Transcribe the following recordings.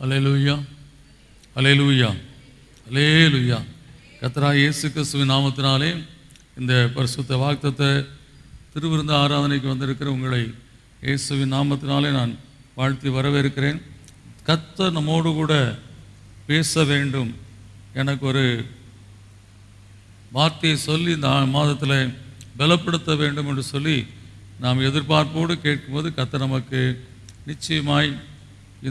அலையலூயா அலையலூயா alleluia கத்ரா இயேசு கிறிஸ்துவின் நாமத்தினாலே இந்த பரிசுத்த வாக்தத்தை திருவிருந்த ஆராதனைக்கு வந்திருக்கிற உங்களை இயேசுவின் நாமத்தினாலே நான் வாழ்த்தி வரவேற்கிறேன். கத்த நம்மோடு கூட பேச வேண்டும். எனக்கு ஒரு வார்த்தையை சொல்லி இந்த மாதத்தில் பலப்படுத்த வேண்டும் என்று சொல்லி நாம் எதிர்பார்ப்போடு கேட்கும்போது கத்த நமக்கு நிச்சயமாய்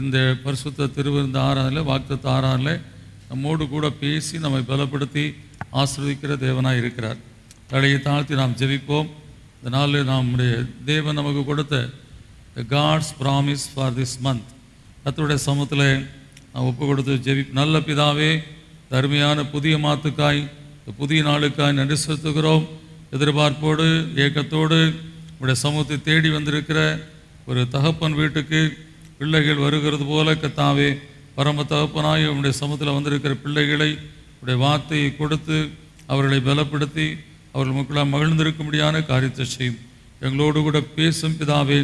இந்த பரிசுத்த திருவிருந்த ஆறானில் வாக்குத்த ஆறாறில் நம்மோடு கூட பேசி நம்மை பலப்படுத்தி ஆசிர்வதிக்கிற தேவனாய் இருக்கிறார். தலையை தாழ்த்தி நாம் ஜெபிப்போம். இந்த நம்முடைய தேவன் நமக்கு கொடுத்த the God's promise for this month கத்தருடைய சமூகத்தில் நான் ஒப்பு கொடுத்து ஜெபி நல்ல பிதாவே தருமையான புதிய மாத்துக்காய் புதிய நாளுக்காய் நன்றி செலுத்துகிறோம். எதிர்பார்ப்போடு ஏக்கத்தோடு உடைய சமூகத்தை தேடி வந்திருக்கிற ஒரு தகப்பன் வீட்டுக்கு பிள்ளைகள் வருகிறது போல கத்தாவே பரம தகப்பனாய் உடைய சமூகத்தில் வந்திருக்கிற பிள்ளைகளை உடைய வார்த்தையை கொடுத்து அவர்களை பலப்படுத்தி அவர்கள் மக்களாக மகிழ்ந்திருக்கும்படியான காரியத்தை செய்யும். எங்களோடு கூட பேசும் பிதாவே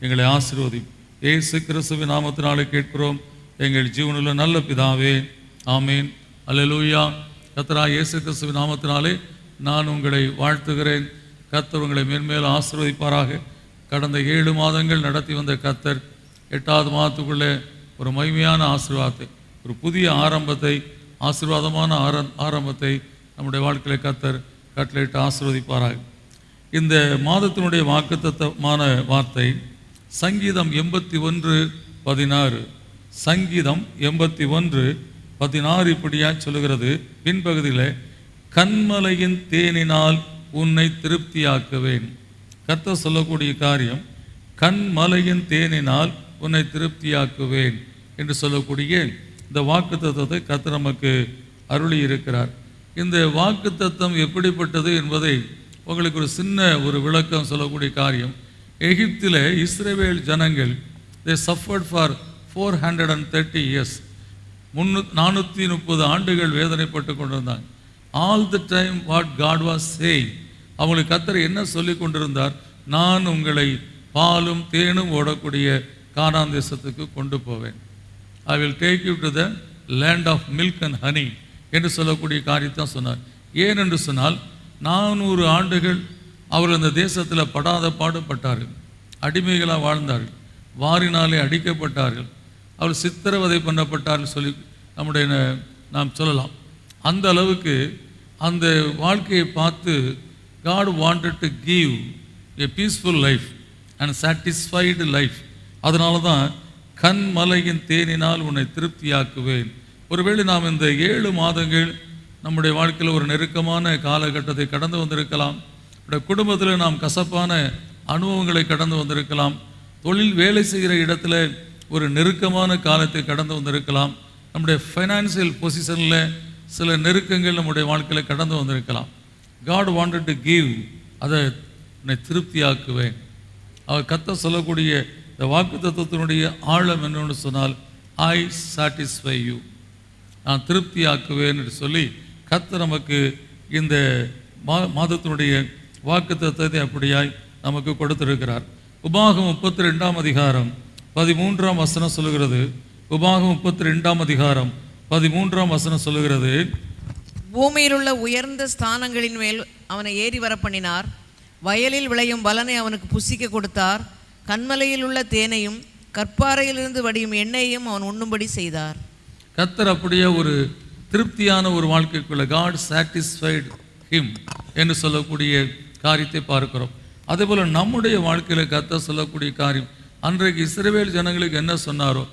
எங்களை ஆசீர்வதியும். இயேசு கிறிஸ்துவின் நாமத்தினாலே கேட்கிறோம் எங்கள் ஜீவனில் நல்ல பிதாவே ஆமீன். அல்லலூயா. கத்தரா இயேசு கிறிஸ்துவின் நாமத்தினாலே நான் உங்களை வாழ்த்துகிறேன். கத்தர் உங்களை மேன்மேலும் ஆசீர்வதிப்பாராக. கடந்த ஏழு மாதங்கள் நடத்தி வந்த கத்தர் எட்டாவது மாதத்துக்குள்ளே ஒரு மகிமையான ஆசீர்வாதத்தை ஒரு புதிய ஆரம்பத்தை ஆசீர்வாதமான ஆர ஆரம்பத்தை நம்முடைய வாழ்க்கையில் கத்தர் கட்டளையிட்டு ஆசீர்வதிப்பாராக. இந்த மாதத்தினுடைய வாக்குத்தத்தமான வார்த்தை சங்கீதம் எண்பத்தி ஒன்று பதினாறு. சங்கீதம் எண்பத்தி ஒன்று பதினாறு இப்படியாக சொல்லுகிறது. பின்பகுதியில் கண்மலையின் தேனினால் உன்னை திருப்தியாக்குவேன். கத்த சொல்லக்கூடிய காரியம் கண்மலையின் தேனினால் உன்னை திருப்தியாக்குவேன் என்று சொல்லக்கூடிய இந்த வாக்கு தத்துவத்தை கத்த நமக்கு அருளி இருக்கிறார் இந்த வாக்கு தத்துவம் எப்படிப்பட்டது என்பதை உங்களுக்கு ஒரு சின்ன ஒரு விளக்கம் சொல்லக்கூடிய காரியம். எகிப்தில் இஸ்ரேவேல் ஜனங்கள் they suffered for four hundred and thirty years முன்னூ நானூற்றி முப்பது ஆண்டுகள் வேதனைப்பட்டு கொண்டிருந்தாங்க. All the time what God was say அவங்களுக்கு கத்தர் என்ன சொல்லி கொண்டிருந்தார்? நான் உங்களை பாலும் தேனும் ஓடக்கூடிய கானான் தேசத்துக்கு கொண்டு போவேன். I will take you to the land of milk and honey என்று சொல்லக்கூடிய காரியத்தான் சொன்னார். ஏன் என்று சொன்னால் நானூறு ஆண்டுகள் அவர்கள் அந்த தேசத்தில் படாத பாடுபட்டார்கள். அடிமைகளாக வாழ்ந்தார்கள். வாரினாலே அடிக்கப்பட்டார்கள். அவர் சித்திரவதை பண்ணப்பட்டார்கள் சொல்லி நம்முடைய நாம் சொல்லலாம். அந்த அளவுக்கு அந்த வாழ்க்கையை பார்த்து God wanted to give a peaceful life and satisfied life அதனால தான் கண் மலையின் தேனினால் உன்னை திருப்தியாக்குவேன். ஒருவேளை நாம் இந்த ஏழு மாதங்கள் நம்முடைய வாழ்க்கையில் ஒரு நெருக்கமான காலகட்டத்தை கடந்து வந்திருக்கலாம். நம்முடைய குடும்பத்தில் நாம் கசப்பான அனுபவங்களை கடந்து வந்திருக்கலாம். தொழில் வேலை செய்கிற இடத்துல ஒரு நெருக்கமான காலத்தை கடந்து வந்திருக்கலாம். நம்முடைய ஃபைனான்சியல் பொசிஷனில் சில நெருக்கங்கள் நம்முடைய வாழ்க்கையில் கடந்து வந்திருக்கலாம். காட் வாண்டட் டு கிவ் அதை உன்னை திருப்தியாக்குவேன். அவர் கத்த சொல்லக்கூடிய இந்த வாக்கு தத்துவத்தினுடைய ஆழம் என்னன்னு சொன்னால் ஐ சாட்டிஸ்ஃபை யூ நான் திருப்தியாக்குவேன் என்று சொல்லி கத்து நமக்கு இந்த மா மாதத்தினுடைய வாக்கு தத்துவத்தை அப்படியாய் நமக்கு கொடுத்திருக்கிறார். உபாகம் முப்பத்தி ரெண்டாம் அதிகாரம் பதிமூன்றாம் வசனம் சொல்லுகிறது. உபாகம் முப்பத்தி ரெண்டாம் அதிகாரம் பதிமூன்றாம் வசனம் சொல்லுகிறது. பூமியில் உள்ள உயர்ந்த ஸ்தானங்களின் மேல் அவனை ஏறி வர பண்ணினார் வயலில் விளையும் பலனை அவனுக்கு புசிக்க கொடுத்தார். கண்மலையில் உள்ள தேனையும் கற்பாறையிலிருந்து வடியும் எண்ணெயையும் அவன் உண்ணும்படி செய்தார். கத்தர் அப்படியே ஒரு திருப்தியான ஒரு வாழ்க்கைக்குள்ள காட் சாட்டிஸ்ஃபைடு ஹிம் என்று சொல்லக்கூடிய காரியத்தை பார்க்கிறோம். அதேபோல் நம்முடைய வாழ்க்கையில் கத்தர் சொல்லக்கூடிய காரியம் அன்றைக்கு இஸ்ரேவேல் ஜனங்களுக்கு என்ன சொன்னாரோ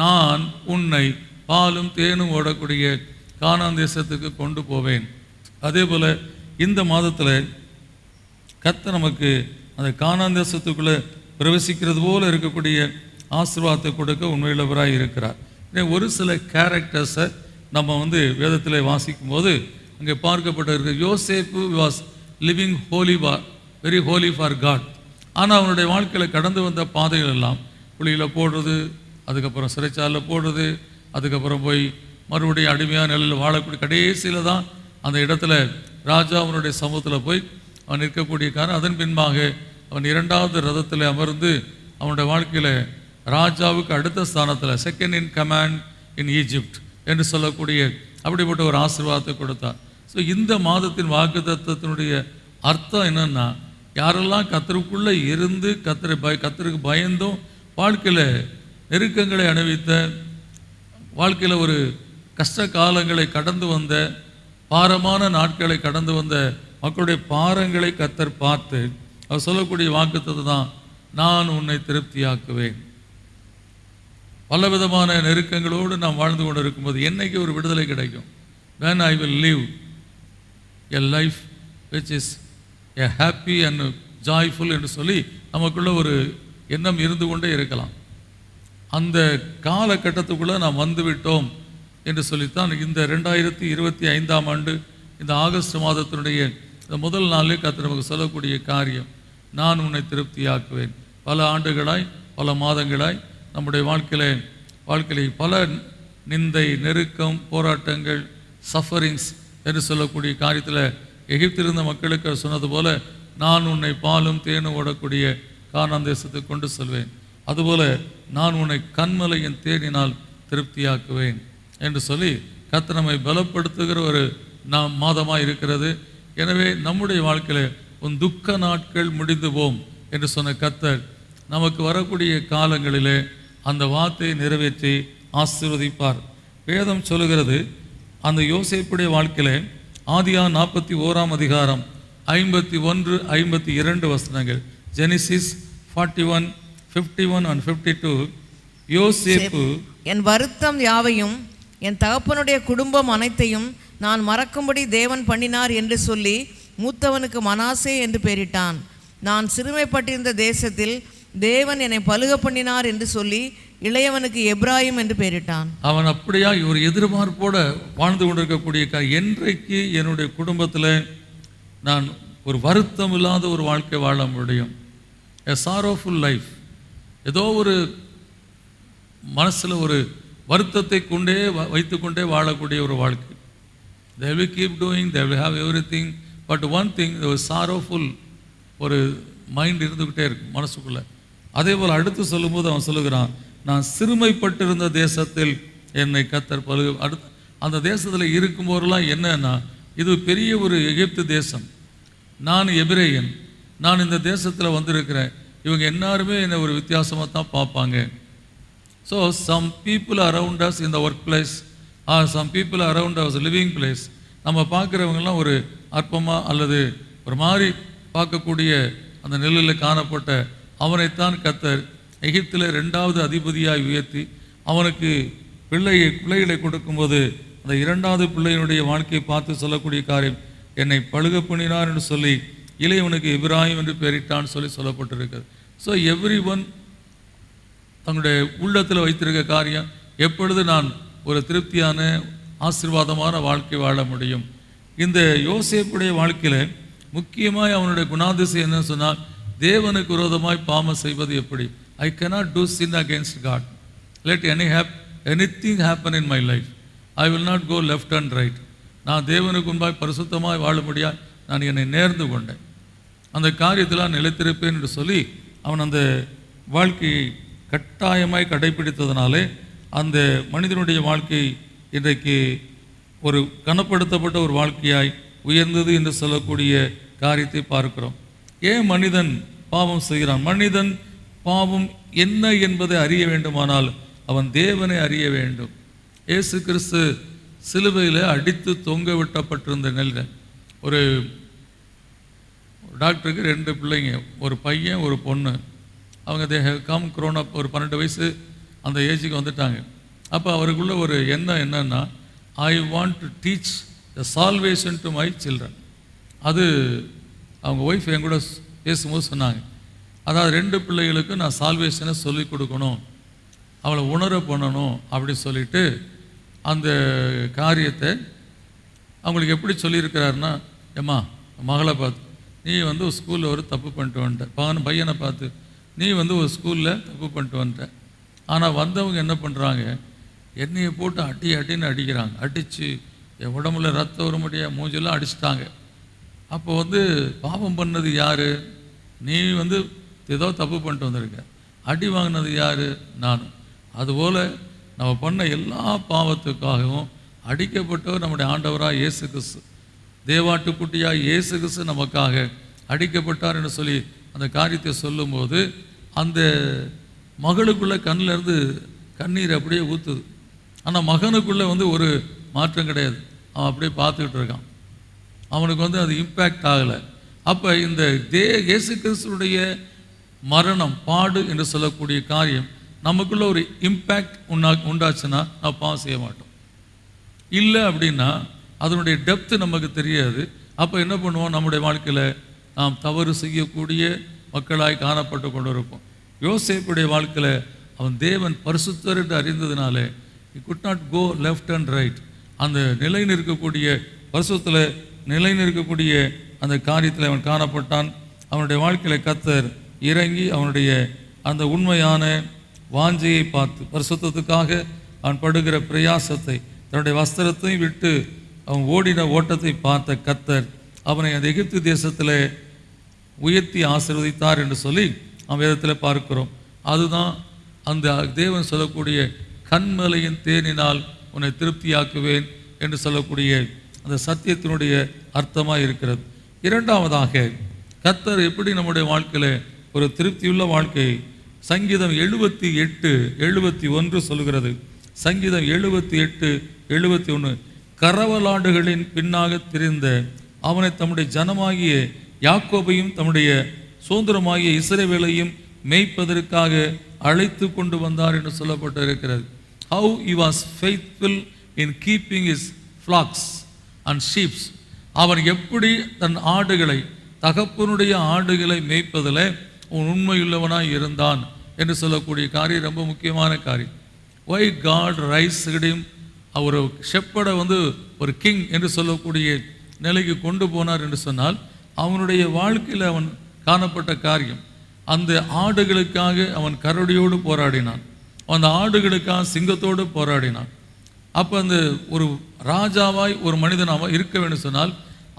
நான் உன்னை பாலும் தேனும் ஓடக்கூடிய காணாந்தேசத்துக்கு கொண்டு போவேன். அதே போல் இந்த மாதத்தில் கத்த நமக்கு அந்த காணாந்தேசத்துக்குள்ளே பிரவேசிக்கிறது போல இருக்கக்கூடிய ஆசீர்வாதத்தை கொடுக்க உண்மையிலவராக இருக்கிறார். ஒரு சில கேரக்டர்ஸை நம்ம வந்து வேதத்தில் வாசிக்கும் போது அங்கே பார்க்கப்பட்டிருக்க யோசேப்பு was living holy for very holy for God ஆனால் அவனுடைய வாழ்க்கையில் கடந்து வந்த பாதைகள் எல்லாம் குழியில் போடுறது அதுக்கப்புறம் சிறைச்சாலில் போடுறது அதுக்கப்புறம் போய் மறுபடியும் அடிமையான நிலையில் வாழக்கூடிய கடைசியில் தான் அந்த இடத்துல ராஜா அவனுடைய சமூகத்தில் போய் அவன் நிற்கக்கூடிய காரணம். அதன் பின்பாக அவன் இரண்டாவது ரதத்தில் அமர்ந்து அவனுடைய வாழ்க்கையில் ராஜாவுக்கு அடுத்த ஸ்தானத்தில் second in command in Egypt என்று சொல்லக்கூடிய அப்படிப்பட்ட ஒரு ஆசீர்வாதத்தை கொடுத்தார். ஸோ இந்த மாதத்தின் வாக்குத்தத்தத்தினுடைய அர்த்தம் என்னென்னா யாரெல்லாம் கத்தருக்குள்ளே இருந்து கத்தரை பய கத்தருக்கு பயந்தும் வாழ்க்கையில் நெருக்கங்களை அணிவித்த வாழ்க்கையில் ஒரு கஷ்ட காலங்களை கடந்து வந்த பாரமான நாட்களை கடந்து வந்த மக்களுடைய பாரங்களை கத்தர் பார்த்து அவர் சொல்லக்கூடிய வாக்குத்தது தான் நான் உன்னை திருப்தியாக்குவேன். பலவிதமான நெருக்கங்களோடு நாம் வாழ்ந்து கொண்டு இருக்கும்போது என்னைக்கு ஒரு விடுதலை கிடைக்கும்? When I will leave a life which is a happy and joyful என்று சொல்லி நமக்குள்ள ஒரு எண்ணம் இருந்து கொண்டே இருக்கலாம். அந்த காலகட்டத்துக்குள்ளே நாம் வந்துவிட்டோம் என்று சொல்லித்தான் இந்த ரெண்டாயிரத்தி இருபத்தி ஐந்தாம் ஆண்டு இந்த ஆகஸ்ட் மாதத்தினுடைய இந்த முதல் நாளில் கற்று நமக்கு சொல்லக்கூடிய காரியம். நான் உன்னை திருப்தியாக்குவேன். பல ஆண்டுகளாய் பல மாதங்களாய் நம்முடைய வாழ்க்கையில் வாழ்க்கையில் பல நிந்தை நெருக்கம் போராட்டங்கள் சஃபரிங்ஸ் என்று சொல்லக்கூடிய காரியத்தில் எகிப்திருந்த மக்களுக்கு சொன்னது போல நான் உன்னை பாலும் தேனும் ஓடக்கூடிய கானான் தேசத்துக்கு கொண்டு செல்வேன். அதுபோல நான் உன்னை கண்மலையின் தேனினால் திருப்தியாக்குவேன் என்று சொல்லி கத்தனமை நம்மை பலப்படுத்துகிற ஒரு நாம் மாதமாக இருக்கிறது. எனவே நம்முடைய வாழ்க்கையில உன் துக்க நாட்கள் முடிந்து போம் என்று சொன்ன கத்தர் நமக்கு வரக்கூடிய காலங்களிலே அந்த வார்த்தையை நிறைவேற்றி ஆசீர்வதிப்பார். வேதம் சொல்லுகிறது அந்த யோசிப்புடைய வாழ்க்கையில் ஆதியா நாற்பத்தி ஓராம் அதிகாரம் ஐம்பத்தி ஒன்று ஐம்பத்தி இரண்டு வசனங்கள். Genesis forty one fifty one and fifty two. யோசேப்பு என் வருத்தம் யாவையும் என் தகப்பனுடைய குடும்பம் அனைத்தையும் நான் மறக்கும்படி தேவன் பண்ணினார் என்று சொல்லி மூத்தவனுக்கு மனாசே என்று பெயரிட்டான். நான் சிறுமைப்பட்டிருந்த தேசத்தில் தேவன் என்னை பழுக பண்ணினார் என்று சொல்லி இளையவனுக்கு எப்ராஹிம் என்று பெயரிட்டான். அவன் அப்படியா ஒரு எதிர்பார்ப்போட வாழ்ந்து கொண்டிருக்கக்கூடிய என்றைக்கு என்னுடைய குடும்பத்தில் நான் ஒரு வருத்தம் இல்லாத ஒரு வாழ்க்கை வாழ முடியும். எ சாரோஃபுல் லைஃப் ஏதோ ஒரு மனசில் ஒரு வருத்தத்தை கொண்டே வ- வைத்துக்கொண்டே வாழக்கூடிய ஒரு வாழ்க்கை. They will keep doing they will have everything but one thing ஒரு சாரோஃபுல் ஒரு மைண்ட் இருந்துக்கிட்டே இருக்கும் மனசுக்குள்ளே. அதே போல் அடுத்து சொல்லும்போது அவன் சொல்லுகிறான் நான் சிறுமைப்பட்டிருந்த தேசத்தில் என்னை கத்தர் பழு அடுத்து அந்த தேசத்தில் இருக்கும்போதெல்லாம் என்னன்னா இது பெரிய ஒரு எகிப்து தேசம். நான் எபிரேயன். நான் இந்த தேசத்தில் வந்திருக்கிறேன். இவங்க எல்லாருமே என்னை ஒரு வித்தியாசமாக தான் பார்ப்பாங்க. So some people around us இந்த work place or some people around ours living place நம்ம பார்க்குறவங்கெல்லாம் ஒரு அற்பமாக அல்லது ஒரு மாதிரி பார்க்கக்கூடிய அந்த நெல்லில் காணப்பட்ட அவனைத்தான் கத்தர் எகிப்தில் ரெண்டாவது அதிபதியாக உயர்த்தி அவனுக்கு பிள்ளையை பிள்ளைகளை கொடுக்கும்போது அந்த இரண்டாவது பிள்ளையினுடைய வாழ்க்கையை பார்த்து சொல்லக்கூடிய காரியம் என்னை பழுக பண்ணினார் என்று சொல்லி இளையவனுக்கு இப்ராஹிம் என்று பெயரிட்டான்னு சொல்லி சொல்லப்பட்டிருக்கிறது. ஸோ எவ்ரி ஒன் தங்களுடைய உள்ளத்தில் வைத்திருக்க காரியம் எப்பொழுது நான் ஒரு திருப்தியான ஆசீர்வாதமான வாழ்க்கை வாழ முடியும். இந்த யோசேப்புடைய வாழ்க்கையில் முக்கியமாக அவனுடைய குணாதிசயம் என்னன்னு சொன்னால் தேவனுக்கு விரோதமாய் பாவம் செய்வது எப்படி? I cannot do sin against God let any hap anything happen in my life I will not go left and right நான் தேவனுக்கு முன்பாய் பரிசுத்தமாய் வாழும்படியாய் நான் என்னை நேர்ந்து கொண்டேன். அந்த காரியத்தில் நான் நிலைத்திருப்பேன் என்று சொல்லி அவன் அந்த வாழ்க்கையை கட்டாயமாய் கடைபிடித்ததுனாலே அந்த மனிதனுடைய வாழ்க்கை இன்றைக்கு ஒரு கனப்படுத்தப்பட்ட ஒரு வாழ்க்கையாய் உயர்ந்தது என்று சொல்லக்கூடிய காரியத்தை பார்க்கிறோம். ஏன் மனிதன் பாவம் செய்கிறான்? மனிதன் பாவம் என்ன என்பதை அறிய வேண்டுமானால் அவன் தேவனை அறிய வேண்டும். ஏசு கிறிஸ்து சிலுவையில் அடித்து தொங்க விட்டப்பட்டிருந்த நிலையில் ஒரு டாக்டருக்கு ரெண்டு பிள்ளைங்க ஒரு பையன் ஒரு பொண்ணு. அவங்க தே ஹவ் கம் குரோனா ஒரு பன்னெண்டு வயசு அந்த ஏஜுக்கு வந்துட்டாங்க. அப்போ அவருக்குள்ள ஒரு எண்ணம் என்னன்னா I want to teach the salvation to my children அது அவங்க ஒய்ஃப் என் கூட பேசும்போது சொன்னாங்க. அதாவது ரெண்டு பிள்ளைகளுக்கும் நான் சால்வேஷனை சொல்லிக் கொடுக்கணும். அவளை உணர பண்ணணும் அப்படி சொல்லிட்டு அந்த காரியத்தை அவங்களுக்கு எப்படி சொல்லியிருக்கிறாருன்னா ஏம்மா மகளை பார்த்து நீ வந்து ஒரு ஸ்கூலில் ஒரு தப்பு பண்ணிட்டு வந்துட்ட பையனை பையனை பார்த்து நீ வந்து ஒரு ஸ்கூலில் தப்பு பண்ணிட்டு வந்துட்ட ஆனால் வந்தவங்க என்ன பண்ணுறாங்க எண்ணெயை போட்டு அடி அடின்னு அடிக்கிறாங்க. அடித்து என் உடம்புல ரத்தம் வர முடியாது மூஞ்செல்லாம் அடிச்சிட்டாங்க. அப்போ வந்து பாவம் பண்ணது யார்? நீ வந்து ஏதோ தப்பு பண்ணிட்டு வந்திருக்க. அடி வாங்கினது யார்? நான். அதுபோல் நம்ம பண்ண எல்லா பாவத்துக்காகவும் அடிக்கப்பட்டவர் நம்முடைய ஆண்டவராக இயேசு கிறிஸ்து தேவாட்டுக்குட்டியாக இயேசு கிறிஸ்து நமக்காக அடிக்கப்பட்டார் என்று சொல்லி அந்த காரியத்தை சொல்லும்போது அந்த மகளுக்குள்ள கண்ணிலேருந்து கண்ணீர் அப்படியே ஊற்றுது ஆனால் மகனுக்குள்ளே வந்து ஒரு மாற்றம் கிடையாது. அவன் அப்படியே பார்த்துக்கிட்டு இருக்கான். அவனுக்கு வந்து அது இம்பேக்ட் ஆகலை. அப்போ இந்த தே இயேசு கிறிஸ்துடைய மரணம் பாடு என்று சொல்லக்கூடிய காரியம் நமக்குள்ள ஒரு இம்பேக்ட் உண்டா உண்டாச்சுன்னா நான் பாவம் செய்ய மாட்டோம். இல்லை அப்படின்னா அதனுடைய டெப்த்து நமக்கு தெரியாது. அப்போ என்ன பண்ணுவோம்? நம்முடைய வாழ்க்கையில் நாம் தவறு செய்யக்கூடிய மக்களாய் காணப்பட்டு கொண்டு இருப்போம் யோசேப்புடைய வாழ்க்கையில் அவன் தேவன் பரிசுத்தர் என்று அறிந்ததுனாலே he could not go left and right அந்த நிலை நிற்கக்கூடிய வருஷத்தில் நிலை நிற்கக்கூடிய அந்த காரியத்தில் அவன் காணப்பட்டான். அவனுடைய வாழ்க்கையில் கத்தர் இறங்கி அவனுடைய அந்த உண்மையான வாஞ்சையை பார்த்து பரிசுத்தத்துக்காக அவன் படுகிற பிரயாசத்தை தன்னுடைய வஸ்திரத்தை விட்டு அவன் ஓடின ஓட்டத்தை பார்த்த கத்தர் அவனை அந்த எகிப்து தேசத்தில் உயர்த்தி ஆசீர்வதித்தார் என்று சொல்லி அவன் வேதத்தில் பார்க்கிறோம். அதுதான் அந்த தேவன் சொல்லக்கூடிய கண்மலையின் தேனினால் உன்னை திருப்தியாக்குவேன் என்று சொல்லக்கூடிய அந்த சத்தியத்தினுடைய அர்த்தமாக இருக்கிறது. இரண்டாவதாக கத்தர் எப்படி நம்முடைய வாழ்க்கையில் ஒரு திருப்தியுள்ள வாழ்க்கை சங்கீதம் எழுபத்தி எட்டு எழுபத்தி ஒன்று சொல்கிறது சங்கீதம் எழுபத்தி எட்டு எழுபத்தி ஒன்று. கரவலாண்டுகளின் பின்னாக திரிந்த அவனை தம்முடைய ஜனமாகிய யாக்கோபையும் தம்முடைய சுதந்திரமாகிய இசைவேலையும் மேய்ப்பதற்காக அழைத்து கொண்டு வந்தார் என்று சொல்லப்பட்டு இருக்கிறது how he was faithful in keeping his flocks and sheep. அவன் எப்படி தன் ஆடுகளை தகப்பனுடைய ஆடுகளை மேய்ப்பதில் உன் உண்மையுள்ளவனாய் இருந்தான் என்று சொல்லக்கூடிய காரியம் ரொம்ப முக்கியமான காரியம். ஒய் காட் ரைஸ் அவர் ஷெப்படை வந்து ஒரு கிங் என்று சொல்லக்கூடிய நிலைக்கு கொண்டு போனார் என்று சொன்னால் அவனுடைய வாழ்க்கையில் அவன் காணப்பட்ட காரியம். அந்த ஆடுகளுக்காக அவன் கரடியோடு போராடினான். அந்த ஆடுகளுக்காக சிங்கத்தோடு போராடினான். அப்போ அந்த ஒரு ராஜாவாய் ஒரு மனிதனாக இருக்க வேண்டும் சொன்னால்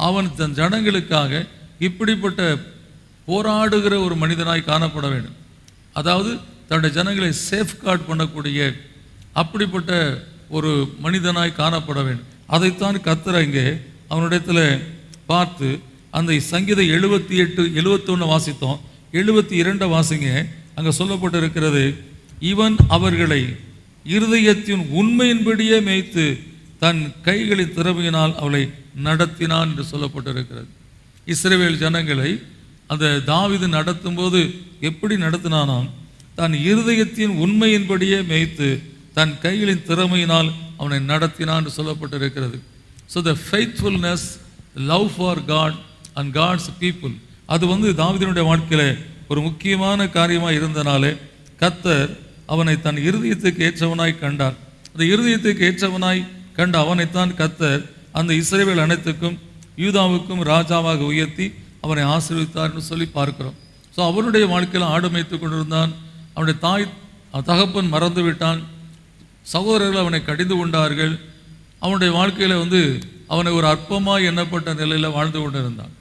அவன் தன் ஜனங்களுக்காக இப்படிப்பட்ட போராடுகிற ஒரு மனிதனாய் காணப்பட வேண்டும். அதாவது தன்னுடைய ஜனங்களை சேஃப்கார்ட் பண்ணக்கூடிய அப்படிப்பட்ட ஒரு மனிதனாய் காணப்பட வேண்டும். அதைத்தான் கத்துற இங்கே அவனிடத்தில் பார்த்து அந்த சங்கீத எழுபத்தி எட்டு எழுபத்தொன்று வாசித்தோம். எழுபத்தி இரண்டை வாசிங்க. அங்கே சொல்லப்பட்டு இருக்கிறது இவன் அவர்களை இருதயத்தின் உண்மையின்படியே மேய்த்து தன் கைகளின் திறமையினால் அவளை நடத்தினான் என்று சொல்லப்பட்டிருக்கிறது. இஸ்ரேவேல் ஜனங்களை அந்த தாவீது நடத்தும்போது எப்படி நடத்தினானாம்? தன் இருதயத்தின் உண்மையின்படியே மேய்த்து தன் கைகளின் திறமையினால் அவனை நடத்தினான் என்று சொல்லப்பட்டிருக்கிறது. So the faithfulness love for God and God's people அது வந்து தாவிதனுடைய வாழ்க்கையில் ஒரு முக்கியமான காரியமாக இருந்தனாலே கத்தர் அவனை தன் இருதயத்துக்கு ஏற்றவனாய் கண்டார் அந்த இருதயத்துக்கு ஏற்றவனாய் கண்ட அவனைத்தான் கத்தர் அந்த இஸ்ரேவேல் அனைத்துக்கும் யூதாவுக்கும் ராஜாவாக உயர்த்தி அவனை ஆசீர்வித்தார்னு சொல்லி பார்க்கிறோம். ஸோ அவனுடைய வாழ்க்கையில் ஆடு மேய்த்து கொண்டிருந்தான். அவனுடைய தாய் தகப்பன் மறந்து விட்டான். சகோதரர்கள் அவனை கடிந்து கொண்டார்கள். அவனுடைய வாழ்க்கையில் வந்து அவனை ஒரு அற்பமாக எண்ணப்பட்ட நிலையில் வாழ்ந்து கொண்டிருந்தான்.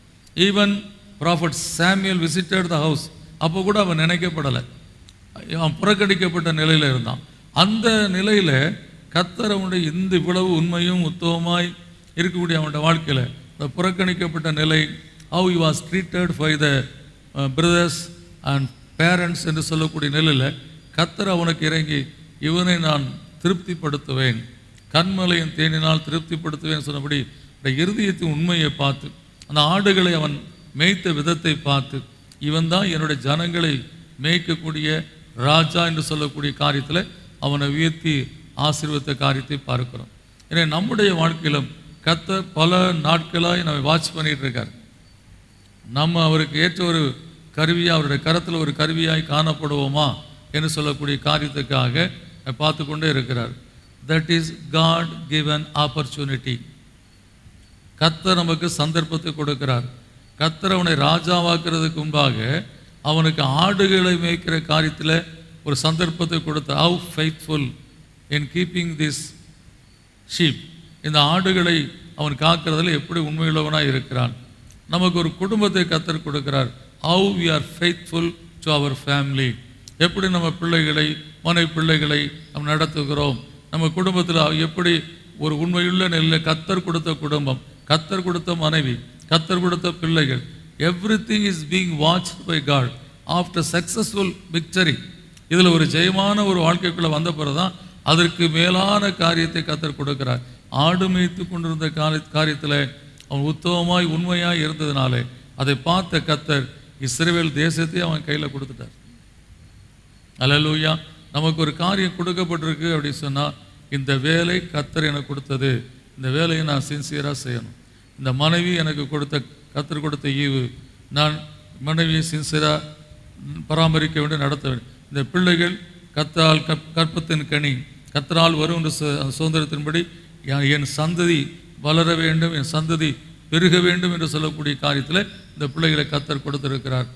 Even prophet Samuel visited the house அப்போ கூட அவன் நினைக்கப்படலை. அவன் புறக்கணிக்கப்பட்ட நிலையில் இருந்தான். அந்த நிலையில் கத்தர் அவனுடைய இந்த இவ்வளவு உண்மையும் உத்தவமாய் இருக்கக்கூடிய அவனுடைய வாழ்க்கையில் இந்த புறக்கணிக்கப்பட்ட நிலை how you was treated by the brothers and parents என்று சொல்லக்கூடிய நிலையில் கத்தர் அவனுக்கு இறங்கி இவனை நான் திருப்திப்படுத்துவேன். கண்மலையின் தேனினால் திருப்திப்படுத்துவேன் சொன்னபடி இந்த இருதயத்தின் உண்மையை பார்த்து அந்த ஆடுகளை அவன் மேய்த்த விதத்தை பார்த்து இவன் தான் என்னுடைய ஜனங்களை மேய்க்கக்கூடிய ராஜா என்று சொல்லக்கூடிய காரியத்தில் அவனை உயர்த்தி ஆசீர்வத்த காரியத்தை பார்க்கிறோம். எனவே நம்முடைய வாழ்க்கையிலும் கத்த பல நாட்களாக நம்ம வாட்ச் பண்ணிகிட்டு இருக்கார். நம்ம அவருக்கு ஏற்ற ஒரு கருவியாக அவருடைய கரத்தில் ஒரு கருவியாய் காணப்படுவோமா என்று சொல்லக்கூடிய காரியத்துக்காக பார்த்து கொண்டே இருக்கிறார். That is God given opportunity கத்தர் நமக்கு சந்தர்ப்பத்தை கொடுக்கிறார். கத்தர் அவனை ராஜாவாக்குறதுக்கு முன்பாக அவனுக்கு ஆடுகளை மேய்க்கிற காரியத்தில் ஒரு சந்தர்ப்பத்தை கொடுத்த how faithful in keeping this sheep இந்த ஆடுகளை அவன் காக்கிறதுல எப்படி உண்மையுள்ளவனாக இருக்கிறான்? நமக்கு ஒரு குடும்பத்தை கத்தர் கொடுக்கிறார். How we are faithful to our family எப்படி நம்ம பிள்ளைகளை மனை பிள்ளைகளை நம்ம நடத்துகிறோம்? நம்ம குடும்பத்தில் எப்படி ஒரு உண்மையுள்ள நெல்லை கத்தர் கொடுத்த குடும்பம் கத்தர் கொடுத்த மனைவி கத்தர் கொடுத்த பிள்ளைகள் everything is being watch by God after successful victory இதில் ஒரு ஜெயமான ஒரு வாழ்க்கைக்குள்ளே வந்த பிறகு தான் அதற்கு மேலான காரியத்தை கத்தர் கொடுக்கிறார். ஆடு மேய்த்து கொண்டிருந்த கால காரியத்தில் அவன் உத்தமமாய் உண்மையாய் இருந்ததுனாலே அதை பார்த்த கத்தர் இஸ்ரேவேல் தேசத்தை அவன் கையில் கொடுத்துட்டார். அலலூயா நமக்கு ஒரு காரியம் கொடுக்கப்பட்டிருக்கு அப்படின்னு சொன்னால் இந்த வேலை கத்தர் எனக்கு கொடுத்தது. இந்த வேலையை நான் சின்சியராக செய்யணும். இந்த மனைவி எனக்கு கொடுத்த கத்தர் கொடுத்த ஈவு. நான் மனைவியை சின்சியராக பராமரிக்க வேண்டும் நடத்த வேண்டும். இந்த பிள்ளைகள் கத்தால் கப் கற்பத்தின் கனி. கத்தரால் வரும் என்ற சுதந்திரத்தின்படி என் சந்ததி வளர வேண்டும் என் சந்ததி பெருக வேண்டும் என்று சொல்லக்கூடிய காரியத்தில் இந்த பிள்ளைகளை கத்தர் கொடுத்திருக்கிறார்.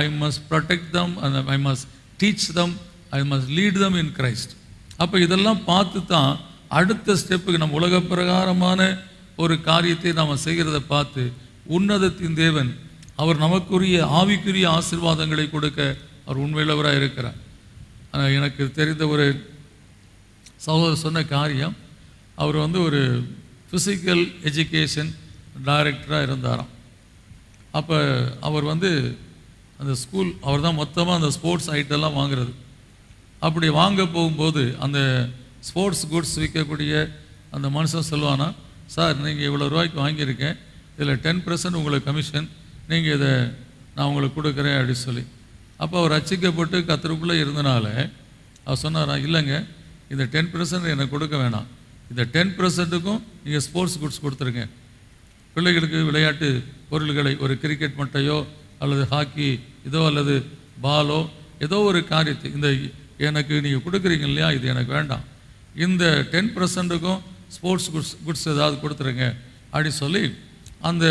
I must protect them I must teach them I must lead them in Christ அப்போ இதெல்லாம் பார்த்து தான் அடுத்த ஸ்டெப்புக்கு நம்ம உலக பிரகாரமான ஒரு காரியத்தை நாம் செய்கிறத பார்த்து உன்னதத்தின் தேவன். அவர் நமக்குரிய ஆவிக்குரிய ஆசிர்வாதங்களை கொடுக்க அவர் உண்மையுள்ளவராக இருக்கிறார். ஆனால் எனக்கு தெரிந்த ஒரு சகோதரர் சொன்ன காரியம் அவர் வந்து ஒரு ஃபிசிக்கல் எஜுகேஷன் டைரக்டராக இருந்தாராம். அப்போ அவர் வந்து அந்த ஸ்கூல் அவர் தான் மொத்தமாக அந்த ஸ்போர்ட்ஸ் ஐட்டெல்லாம் வாங்குறது. அப்படி வாங்க போகும்போது அந்த ஸ்போர்ட்ஸ் குட்ஸ் விற்கக்கூடிய அந்த மனுஷன் சொல்லுவானா சார் நீங்கள் இவ்வளோ ரூபாய்க்கு வாங்கியிருக்கேன். இதில் டென் பர்சன்ட் உங்களுக்கு கமிஷன் நீங்கள் இதை நான் உங்களுக்கு கொடுக்குறேன் அப்படின்னு சொல்லி. அப்போ அவர் ரச்சிக்கப்பட்டு கத்தருக்குள்ளே இருந்தனால அவர் சொன்னாரா இல்லைங்க இந்த டென் பர்சன்ட் எனக்கு கொடுக்க வேணாம். இந்த டென் பர்சன்ட்டுக்கும் நீங்கள் ஸ்போர்ட்ஸ் குட்ஸ் கொடுத்துருங்க. பிள்ளைகளுக்கு விளையாட்டு பொருள்களை ஒரு கிரிக்கெட் மட்டையோ அல்லது ஹாக்கி இதோ அல்லது பாலோ ஏதோ ஒரு காரியத்தை இந்த எனக்கு நீங்கள் கொடுக்குறீங்க இல்லையா இது எனக்கு வேண்டாம். இந்த டென் பர்சன்ட்டுக்கும் ஸ்போர்ட்ஸ் குட்ஸ் குட்ஸ் ஏதாவது கொடுத்துருங்க அப்படி சொல்லி அந்த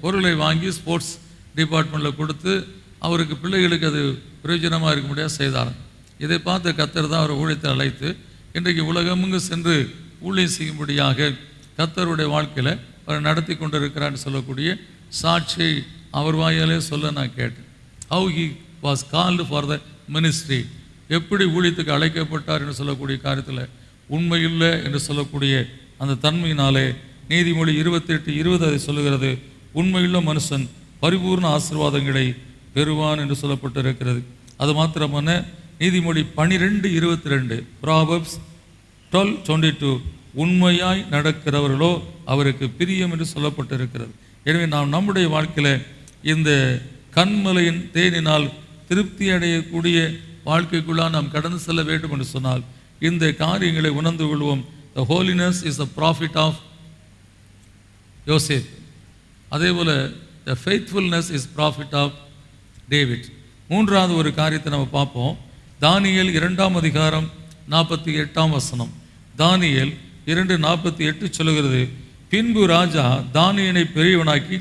பொருளை வாங்கி ஸ்போர்ட்ஸ் டிபார்ட்மெண்ட்டில் கொடுத்து அவருக்கு பிள்ளைகளுக்கு அது பிரயோஜனமாக இருக்க முடியாது செய்தார் இதை பார்த்த கத்தர் தான் அவர் ஊழியத்தை அழைத்து இன்றைக்கு உலகமுங்கு சென்று ஊழியம் செய்யும்படியாக கத்தருடைய வாழ்க்கையில் அவர் நடத்தி கொண்டு இருக்கிறான்னு சொல்லக்கூடிய சாட்சியை அவர் வாயாலே சொல்ல நான் கேட்டேன். How he was called for the ministry எப்படி ஊழியத்துக்கு அழைக்கப்பட்டார் என்று சொல்லக்கூடிய காரியத்தில் உண்மையில்லை என்று சொல்லக்கூடிய அந்த தன்மையினாலே நீதிமொழி இருபத்தெட்டு இருபது அதை சொல்லுகிறது. உண்மையுள்ள மனுஷன் பரிபூர்ண ஆசீர்வாதங்களை பெறுவான் என்று சொல்லப்பட்டிருக்கிறது. அது மாத்திரமல்ல நீதிமொழி பனிரெண்டு இருபத்தி ரெண்டு ப்ராபப்ஸ் டுவெல் டுவெண்ட்டி டூ உண்மையாய் நடக்கிறவர்களோ அவருக்கு பிரியம் என்று சொல்லப்பட்டிருக்கிறது. எனவே நாம் நம்முடைய வாழ்க்கையில் இந்த கண்மலையின் தேனினால் திருப்தி அடையக்கூடிய வாழ்க்கைக்குள்ளாக நாம் கடந்து செல்ல வேண்டும் என்று சொன்னால் இந்த காரியங்களை உணர்ந்து கொள்வோம். The holiness is a profit of யோசேப். அதே போல் the faithfulness is profit of David மூன்றாவது ஒரு காரியத்தை நம்ம பார்ப்போம். தானியல் இரண்டாம் அதிகாரம் நாற்பத்தி எட்டாம் வசனம். தானியல் இரண்டு நாற்பத்தி எட்டு சொல்லுகிறது பின்பு ராஜா தானியனை பெரியவனாக்கி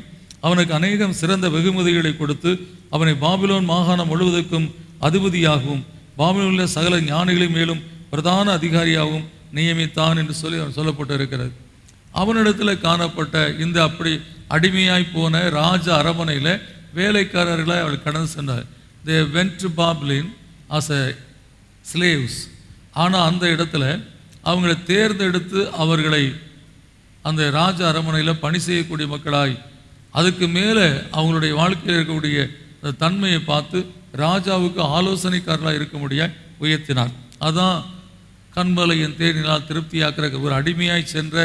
அவனுக்கு அநேகம் சிறந்த வெகுமதிகளை கொடுத்து அவனை பாபிலோன் மாகாணம் முழுவதற்கும் அதிபதியாகவும் பாபிலோனில் சகல ஞானிகளின் மேலும் பிரதான அதிகாரியாகவும் நியமித்தான் என்று சொல்லி சொல்லப்பட்டு இருக்கிறது அவனிடத்தில் காணப்பட்ட இந்த அப்படி அடிமையாய் போன ராஜ அரமனையில் வேலைக்காரர்களை அவள் கடந்து சென்றார். They went to Babylon as a slaves ஆனால் அந்த இடத்துல அவங்களை தேர்ந்தெடுத்து அவர்களை அந்த ராஜ அரமனையில் பணி செய்யக்கூடிய மக்களாய் அதுக்கு மேலே அவங்களுடைய வாழ்க்கையில் இருக்கக்கூடிய அந்த தன்மையை பார்த்து ராஜாவுக்கு ஆலோசனைக்காரர்களாக இருக்க முடியாய் உயர்த்தினார். அதான் கண்மலையின் தேனினால் திருப்தியாக்கிற ஒரு அடிமையாய் சென்ற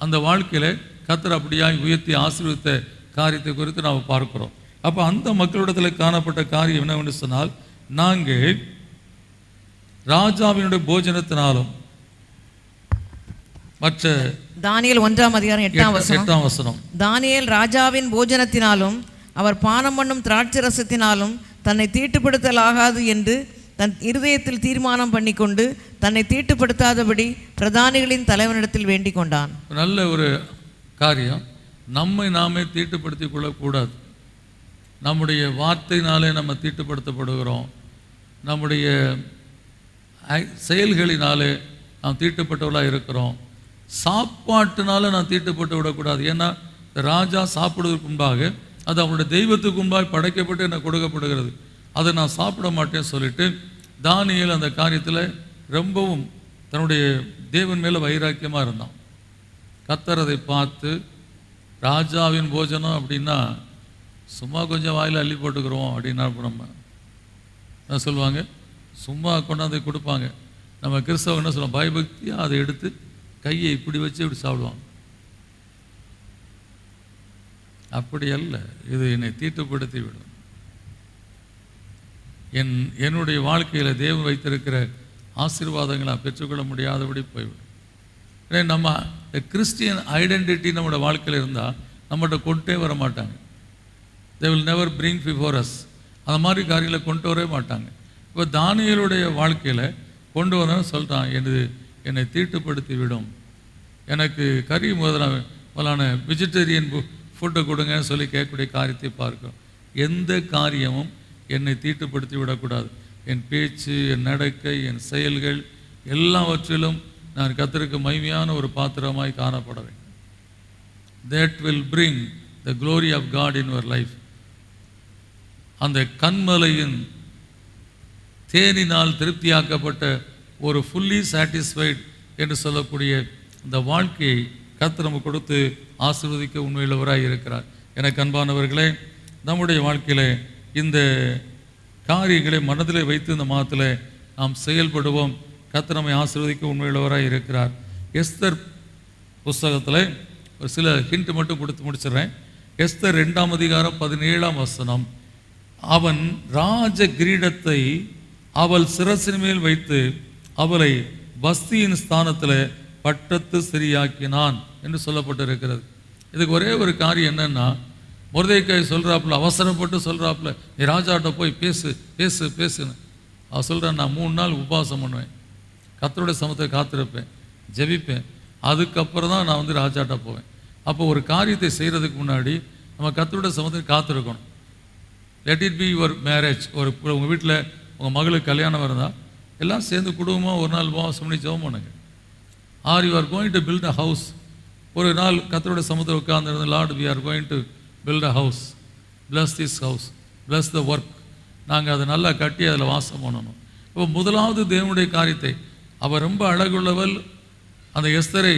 அந்த வாழ்க்கையில் கத்தர் அப்படியாய் உயர்த்தி ஆசீர்வித்த காரியத்தை குறித்து நாம் பார்க்கிறோம். அப்போ அந்த மக்களிடத்தில் காணப்பட்ட காரியம் என்னவென்று சொன்னால் நாங்கள் ராஜாவினுடைய போஜனத்தினாலும் மற்ற தானியேல் ஒன்றாம் அதிகாரம் எட்டாம் எட்ட- வசனம். எட்டாம் வசனம். தானியேல் ராஜாவின் போஜனத்தினாலும் அவர் பானம் பண்ணும் திராட்சை ரசத்தினாலும் தன்னை தீட்டுப்படுத்தலாகாது என்று தன் இருதயத்தில் தீர்மானம் பண்ணிக்கொண்டு தன்னை தீட்டுப்படுத்தாதபடி பிரதானிகளின் தலைவனிடத்தில் வேண்டிக் கொண்டான். நல்ல ஒரு காரியம். நம்மை நாமே தீட்டுப்படுத்தி கொள்ளக்கூடாது. நம்முடைய வார்த்தையினாலே நம்ம தீட்டுப்படுத்தப்படுகிறோம். நம்முடைய செயல்களினாலே நாம் தீட்டுப்பட்டவர்களாக இருக்கிறோம். சாப்பாட்டினால நான் தீட்டுப்பட்டு விடக்கூடாது. ஏன்னா ராஜா சாப்பிடுவதற்கு முன்பாக அது அவனுடைய தெய்வத்துக்கு முன்பாக படைக்கப்பட்டு எனக்கு கொடுக்கப்படுகிறது. அதை நான் சாப்பிட மாட்டேன்னு சொல்லிட்டு தானியல் அந்த காரியத்தில் ரொம்பவும் தன்னுடைய தேவன் மேலே வைராக்கியமாக இருந்தான். கத்தர் அதை பார்த்து ராஜாவின் போஜனம் அப்படின்னா சும்மா கொஞ்சம் வாயில் அள்ளி போட்டுக்கிறோம் அப்படின்னா நம்ம என்ன சொல்லுவாங்க? சும்மா கொண்டாந்து கொடுப்பாங்க. நம்ம கிறிஸ்தவங்க என்ன சொல்லுவோம் பயபக்தியாக அதை எடுத்து கையை இப்படி வச்சு இப்படி சாப்பிடுவாங்க. அப்படி அல்ல. இது என்னை தீட்டுப்படுத்தி விடும். என் என்னுடைய வாழ்க்கையில் தேவன் வைத்திருக்கிற ஆசீர்வாதங்களை நான் பெற்றுக்கொள்ள முடியாதபடி போய்விடும். ஏன்னா நம்ம கிறிஸ்டியன் ஐடென்டிட்டி நம்மளோட வாழ்க்கையில் இருந்தால் நம்மகிட்ட கொண்டே வர மாட்டாங்க. They will never bring before us அந்த மாதிரி காரியங்களை கொண்டு வரவே மாட்டாங்க. இப்போ தானியலுடைய வாழ்க்கையில் கொண்டு வரணும்னு சொல்கிறான் எனது என்னை தீட்டுப்படுத்தி விடும் எனக்கு கறி முதலான முதலான வெஜிடேரியன் ஃபுட்டை கொடுங்கன்னு சொல்லி கேட்கக்கூடிய காரியத்தை பார்க்கிறோம். எந்த காரியமும் என்னை தீட்டுப்படுத்தி விடக்கூடாது. என் பேச்சு என் நடக்கை என் செயல்கள் எல்லாவற்றிலும் நான் கத்தருக்கு மகிமையான ஒரு பாத்திரமாய் காணப்பட வேண்டும் that will bring the glory of God in your life அந்த கண்மலையின் தேனினால் திருப்தியாக்கப்பட்ட ஒரு ஃபுல்லி சாட்டிஸ்ஃபைட் என்று சொல்லக்கூடிய இந்த வாழ்க்கையை கத்திரம் கொடுத்து ஆசிர்வதிக்க உண்மையுள்ளவராய் இருக்கிறார். எனக்கு அன்பானவர்களே நம்முடைய வாழ்க்கையிலே இந்த காரியங்களை மனதில் வைத்து இந்த மாதத்தில் நாம் செயல்படுவோம். கத்தனமை நம்மை ஆசீர்வதிக்க இருக்கிறார். எஸ்தர் புஸ்தகத்தில் ஒரு சில ஹிண்ட் மட்டும் கொடுத்து முடிச்சிடுறேன். எஸ்தர் ரெண்டாம் அதிகாரம் பதினேழாம் வசனம். அவன் ராஜ கிரீடத்தை அவள் சிரசின் மேல் வைத்து அவளை பஸ்தியின் ஸ்தானத்தில் பட்டத்து சிறியாக்கினான் என்று சொல்லப்பட்டிருக்கிறது. இதுக்கு ஒரே ஒரு காரியம் என்னென்னா முருதைக்காய் சொல்கிறாப்புல அவசரப்பட்டு சொல்கிறாப்புல நீ ராஜாட்ட போய் பேசு பேசு பேசுன்னு. அவ சொல்கிறேன் நான் மூணு நாள் உபவாசம் பண்ணுவேன். கத்தருடைய சமத்தை காத்திருப்பேன் ஜெபிப்பேன். அதுக்கப்புறம் தான் நான் வந்து ராஜாட்ட போவேன். அப்போ ஒரு காரியத்தை செய்கிறதுக்கு முன்னாடி நம்ம கத்தருடைய சமத்தை காத்திருக்கணும். Let it be your marriage ஒரு உங்கள் வீட்டில் உங்கள் மகளுக்கு கல்யாணம் இருந்தால் எல்லாம் சேர்ந்து குடும்பமாக ஒரு நாள் உபவாசம் பண்ணி ஜெபம் பண்ணுங்க. Are you are going to build a house ஒரு நாள் கத்தருடைய சமத்தை உட்கார்ந்து Lord we are going to build a house bless this house bless the work நாங்கள் அதை நல்லா கட்டி அதில் வாசம் பண்ணணும். இப்போ முதலாவது தேவனுடைய காரியத்தை அவர் ரொம்ப அழகுள்ளவள். அந்த எஸ்தரை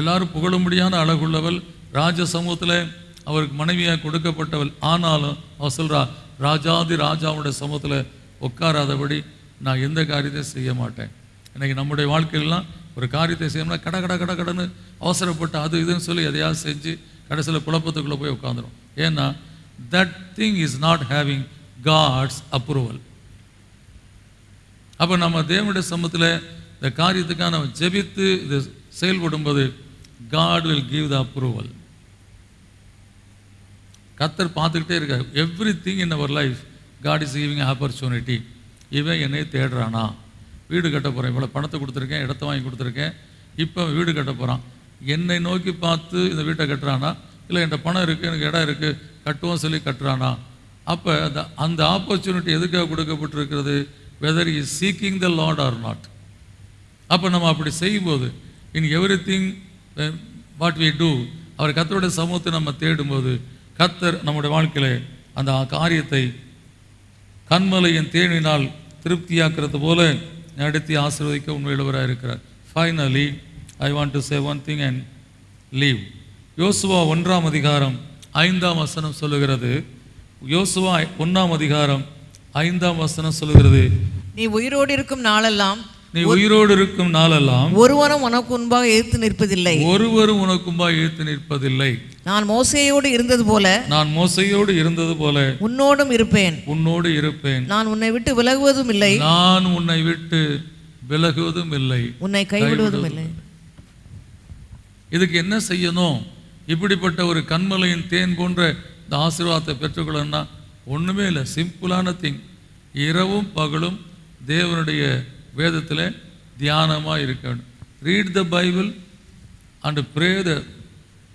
எல்லாரும் புகழும்படியான அழகுள்ளவள். ராஜ சமூகத்தில் அவருக்கு மனைவியாக கொடுக்கப்பட்டவள். ஆனாலும் அவர் சொல்கிறா ராஜாதி ராஜாவுடைய சமூகத்தில் உட்காராதபடி நான் எந்த காரியத்தையும் செய்ய மாட்டேன். இன்றைக்கி நம்முடைய வாழ்க்கையிலலாம் ஒரு காரியத்தை செய்யணும்னா கட கட கட கடன்னு அவசரப்பட்டு அது இதுன்னு சொல்லி எதையாவது செஞ்சு கடைசியில் குழப்பத்துக்குள்ளே போய் உட்காந்துரும் ஏன்னா that thing is not having God's approval அப்போ நம்ம தேவனுடைய சமூகத்தில் இந்த காரியத்துக்காக நம்ம ஜெபித்து இது செயல்படும்போது God will give the approval கத்தர் பார்த்துக்கிட்டே இருக்கார். Everything in our life God is giving opportunity இவன் என்னை தேடுறானா? வீடு கட்ட போகிறேன் இவ்வளோ பணத்தை கொடுத்துருக்கேன் இடத்த வாங்கி கொடுத்துருக்கேன். இப்போ வீடு கட்ட போகிறான் என்னை நோக்கி பார்த்து இந்த வீட்டை கட்டுறானா? இல்லை என்கிட்ட பணம் இருக்குது எனக்கு இடம் இருக்குது கட்டுவோம் சொல்லி கட்டுறானா? அப்போ அந்த அந்த ஆப்பர்ச்சுனிட்டி எதுக்காக கொடுக்கப்பட்டிருக்கிறது? Whether is seeking the Lord or not அப்போ நம்ம அப்படி செய்யும்போது in everything what we do அவர் கத்தருடைய சமூகத்தை நம்ம தேடும்போது கத்தர் நம்முடைய வாழ்க்கையில் அந்த காரியத்தை கண்மலையின் தேனினால் திருப்தியாக்குறது போல நடத்தி ஆசீர்வதிக்க உண்மையுள்ளவராக இருக்கிறார் finally I want to say one thing and leave யோசுவா ஒன்றாம் அதிகாரம் ஐந்தாம் வசனம் சொல்லுகிறது. யோசுவா ஒன்றாம் அதிகாரம் ஐந்தாம் வசனம் சொல்லுகிறது. நீ உயிரோடு இருக்கும் நாளெல்லாம் நீ உயிரோடு இருக்கும் நாளெல்லாம் ஒருவனும் உனக்கு முன்பாக எதிர்த்து நிற்பதில்லை. ஒருவரும் உனக்கும்பா ஏத்து நிற்பதில்லை. நான் மோசையோடு இருந்தது போல நான் மோசையோடு இருந்தது போல உன்னோடும் இருப்பேன். உன்னோடு இருப்பேன். நான் உன்னை விட்டு விலகுவதும் இல்லை. நான் உன்னை விட்டு விலகுவதும் இல்லை. உன்னை கைவிடுவதும் இல்லை. இதுக்கு என்ன செய்யணும்? இப்படிப்பட்ட ஒரு கண்மலையின் தேன் போன்ற இந்த ஆசீர்வாதத்தை பெற்றுக்கொள்ளணும்னா ஒன்றுமே இல்லை. சிம்பிளான திங். இரவும் பகலும் தேவனுடைய வேதத்தில் தியானமாக இருக்கணும். Read the Bible and pray the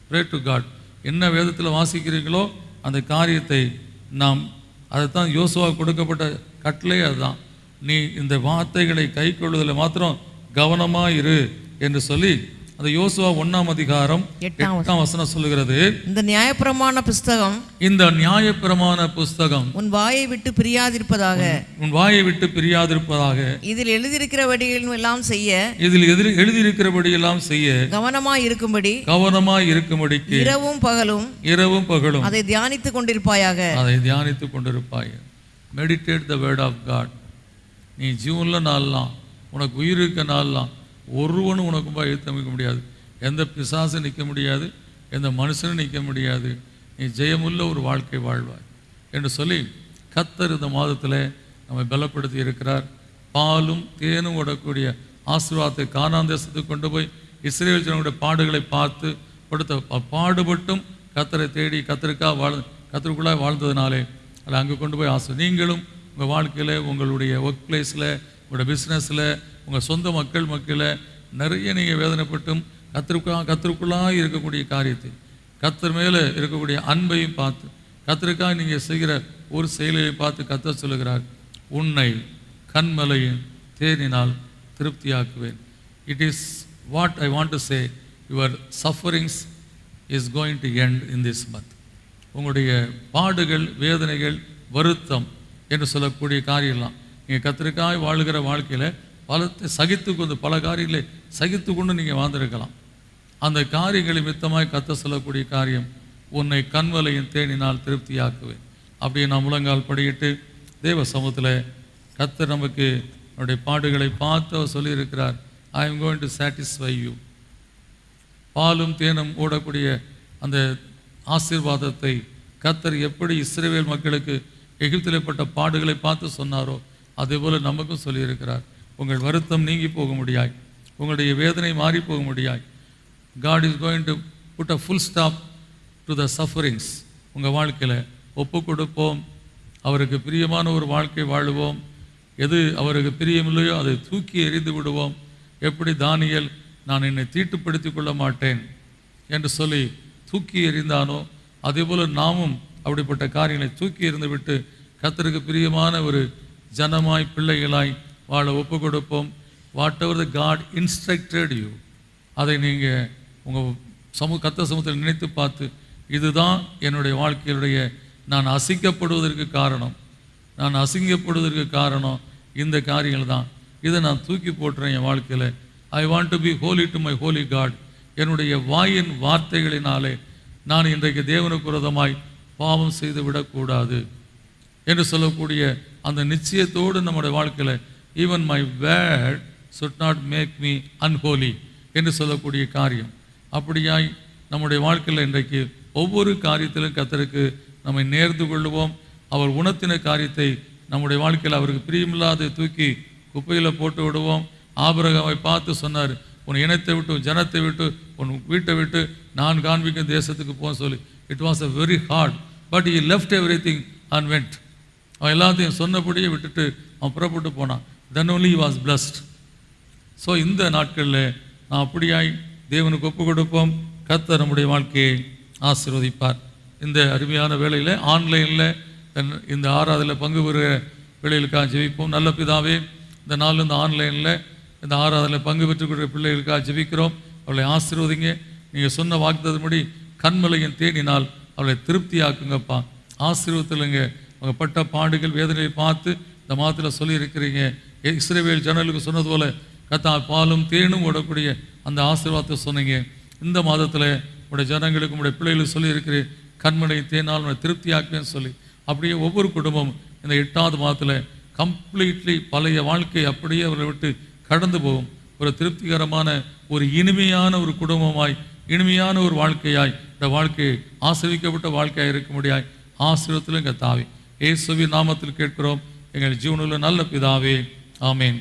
pray to God என்ன வேதத்தில் வாசிக்கிறீங்களோ அந்த காரியத்தை நாம் அதைத்தான் யோசுவா கொடுக்கப்பட்ட கட்டளை அதுதான். நீ இந்த வார்த்தைகளை கை கொள்வதில் மாத்திரம் கவனமாக இரு என்று சொல்லி அந்த யோசுவா ஒண்ணாம் அதிகாரம் எட்டாம் வசனம். சொல்லுகிறது. இந்த நியாயப்பிரமாண புஸ்தகம் இந்த நியாயப்பிரமாண புஸ்தகம் உன் வாயை விட்டு பிரியாதிருப்பதாக. உன் வாயை விட்டு பிரியாதிருப்பதாக. இதில் எழுதியிருக்கிறபடிகளும் எல்லாம் செய்ய. இதில் எதிர் எழுதியிருக்கிறபடி எல்லாம் செய்ய. கவனமாய் இருக்கும்படி. கவனமாய் இருக்கும்படிக்கு. இரவும் பகலும். இரவும் பகலும். அதை தியானித்துக் கொண்டிருப்பாயாக. அதை தியானித்துக் கொண்டிருப்பாய். Meditate the word of God நீ ஜீவனில் நாளலாம் உனக்கு உயிர் இருக்க நாளலாம் ஒருவனும் உனக்கு போய் எழுத்தமைக்க முடியாது. எந்த பிசாசும் நிற்க முடியாது. எந்த மனுஷனும் நிற்க முடியாது. நீ ஜெயமுள்ள ஒரு வாழ்க்கை வாழ்வாய் என்று சொல்லி கத்தர் இந்த மாதத்தில் நம்மை பலப்படுத்தி இருக்கிறார். பாலும் தேனும் ஓடக்கூடிய ஆசீர்வாதத்தை காணாந்தேசத்துக்கு கொண்டு போய் இஸ்ரேல் ஜனங்களுடைய பாடுகளை பார்த்து கொடுத்த ப- பாடுபட்டும் கத்தரை தேடி கத்தருக்காக வாழ் கத்தருக்குள்ளாக வாழ்ந்ததுனாலே அதை அங்கே கொண்டு போய் ஆசை நீங்களும் உங்கள் வாழ்க்கையில் உங்களுடைய ஒர்க் பிளேஸில் உங்களோட பிஸ்னஸில் உங்கள் சொந்த மக்கள் மக்களை நிறைய நீங்கள் வேதனைப்பட்டும் கத்திருக்கா கத்திற்குள்ளாக இருக்கக்கூடிய காரியத்தை கத்தர் மேலே இருக்கக்கூடிய அன்பையும் பார்த்து கத்தருக்காக நீங்கள் செய்கிற ஒரு செயலையும் பார்த்து கத்த சொல்லுகிறார் உன்னை கண்மலையின் தேனினால் திருப்தியாக்குவேன். It is what I want to say your sufferings is going to end in this month உங்களுடைய பாடுகள் வேதனைகள் வருத்தம் என்று சொல்லக்கூடிய காரியம்லாம் நீங்கள் கத்திரிக்காய் வாழுகிற வாழ்க்கையில் பலத்தை சகித்து கொண்டு பல காரியங்களை சகித்து கொண்டு நீங்கள் வாழ்ந்திருக்கலாம். அந்த காரியங்களை மித்தமாய் கத்த சொல்லக்கூடிய காரியம் உன்னை கண்வலையின் தேனினால் திருப்தியாக்குவேன். அப்படியே நான் முழங்கால் படியிட்டு தேவ சமூகத்தில் கத்தர் நமக்கு நம்முடைய பாடுகளை பார்த்து அவர் சொல்லியிருக்கிறார். I am going to satisfy you பாலும் தேனும் ஓடக்கூடிய அந்த ஆசீர்வாதத்தை கத்தர் எப்படி இஸ்ரேவேல் மக்களுக்கு எகிப்திலப்பட்ட பாடுகளை பார்த்து சொன்னாரோ அதே போல் நமக்கும் சொல்லியிருக்கிறார். உங்கள் வருத்தம் நீங்கி போக முடியாய் உங்களுடைய வேதனை மாறி போக முடியாய் God is going to put a full stop to the sufferings உங்கள் வாழ்க்கையில் ஒப்பு கொடுப்போம். அவருக்கு பிரியமான ஒரு வாழ்க்கை வாழுவோம். எது அவருக்கு பிரியமில்லையோ அதை தூக்கி எறிந்து விடுவோம். எப்படி தானியல் நான் என்னை தீட்டுப்படுத்திக் கொள்ள மாட்டேன் என்று சொல்லி தூக்கி எறிந்தானோ அதே போல் நாமும் அப்படிப்பட்ட காரியங்களை தூக்கி எறிந்து விட்டு கத்தருக்கு பிரியமான ஒரு ஜனமாய் பிள்ளைகளாய் வாழ ஒப்பு கொடுப்போம் whatever the God instructed you அதை நீங்கள் உங்கள் சமூக கத்த சமூகத்தில் நினைத்து பார்த்து இதுதான் என்னுடைய வாழ்க்கையினுடைய நான் அசிங்கப்படுவதற்கு காரணம். நான் அசிங்கப்படுவதற்கு காரணம் இந்த காரியங்கள் தான். இதை நான் தூக்கி போட்டுறேன் என் வாழ்க்கையில். I want to be holy to my holy God என்னுடைய வாயின் வார்த்தைகளினாலே நான் இன்றைக்கு தேவனுக்கு விரோதமாய் பாவம் செய்து விடக்கூடாது என்று சொல்லக்கூடிய அந்த நிச்சயத்தோடு நம்முடைய வாழ்க்கையில் even my word should not make me unholy என்று சொல்லக்கூடிய காரியம். அப்படியாய் நம்முடைய வாழ்க்கையில் இன்றைக்கு ஒவ்வொரு காரியத்திலும் கத்தருக்கு நம்மை நேர்ந்து கொள்ளுவோம். அவர் உணர்த்தின காரியத்தை நம்முடைய வாழ்க்கையில் அவருக்கு பிரியமில்லாத தூக்கி குப்பையில் போட்டு விடுவோம். ஆபரகாவை பார்த்து சொன்னார் உன் இனத்தை விட்டு உன் ஜனத்தை விட்டு உன் வீட்டை விட்டு நான் காண்பிக்கும் தேசத்துக்கு போக சொல்லி. It was a very hard but he left thing and went அவன் எல்லாத்தையும் சொன்னபடியே விட்டுட்டு அவன் புறப்பட்டு போனான். Then only was blessed so இந்த நாட்களில் நான் அப்படியாய் தேவனுக்கு ஒப்பு கொடுப்போம். கத்த நம்முடைய வாழ்க்கையை ஆசீர்வதிப்பார். இந்த அருமையான வேலையில் ஆன்லைனில் தன் இந்த ஆறாவதில் பங்கு பெறுகிற பிள்ளைகளுக்காக ஜெபிப்போம். நல்ல பிதாவே இந்த நாள் இந்த ஆன்லைனில் இந்த ஆறாவதில் பங்கு பெற்றுக்கொள்கிற பிள்ளைகளுக்காக ஜெபிக்கிறோம். அவளை ஆசீர்வதிங்க. நீங்கள் சொன்ன வாக்குத்தபடி கண்மலையின் தேனினால் அவளை திருப்தியாக்குங்கப்பா. ஆசீர்வத்திலுங்க அவங்க பட்ட பாடுகள் வேதனையை பார்த்து இந்த மாதத்தில் சொல்லியிருக்கிறீங்க. இஸ்ரேவேல் ஜனலுக்கு சொன்னது போல் கத்தா பாலும் தேனும் ஓடக்கூடிய அந்த ஆசீர்வாதத்தை சொன்னீங்க. இந்த மாதத்தில் உடைய ஜனங்களுக்கு உடைய பிள்ளைகளுக்கு சொல்லியிருக்கிறேன் கண்மனை தேனால் உன்னை திருப்தியாக்குவேன்னு சொல்லி அப்படியே ஒவ்வொரு குடும்பம் இந்த எட்டாவது மாதத்தில் கம்ப்ளீட்லி பழைய வாழ்க்கை அப்படியே அவரை விட்டு கடந்து போகும். ஒரு திருப்திகரமான ஒரு இனிமையான ஒரு குடும்பமாய் இனிமையான ஒரு வாழ்க்கையாய் இந்த வாழ்க்கையை ஆசிரியக்கப்பட்ட வாழ்க்கையாக இருக்க முடியாய். ஆசிரியத்திலும் எங்கள் தாவி ஏசுவி நாமத்தில் கேட்கிறோம். எங்கள் ஜீவனில் நல்ல பிதாவே. ஆமேன்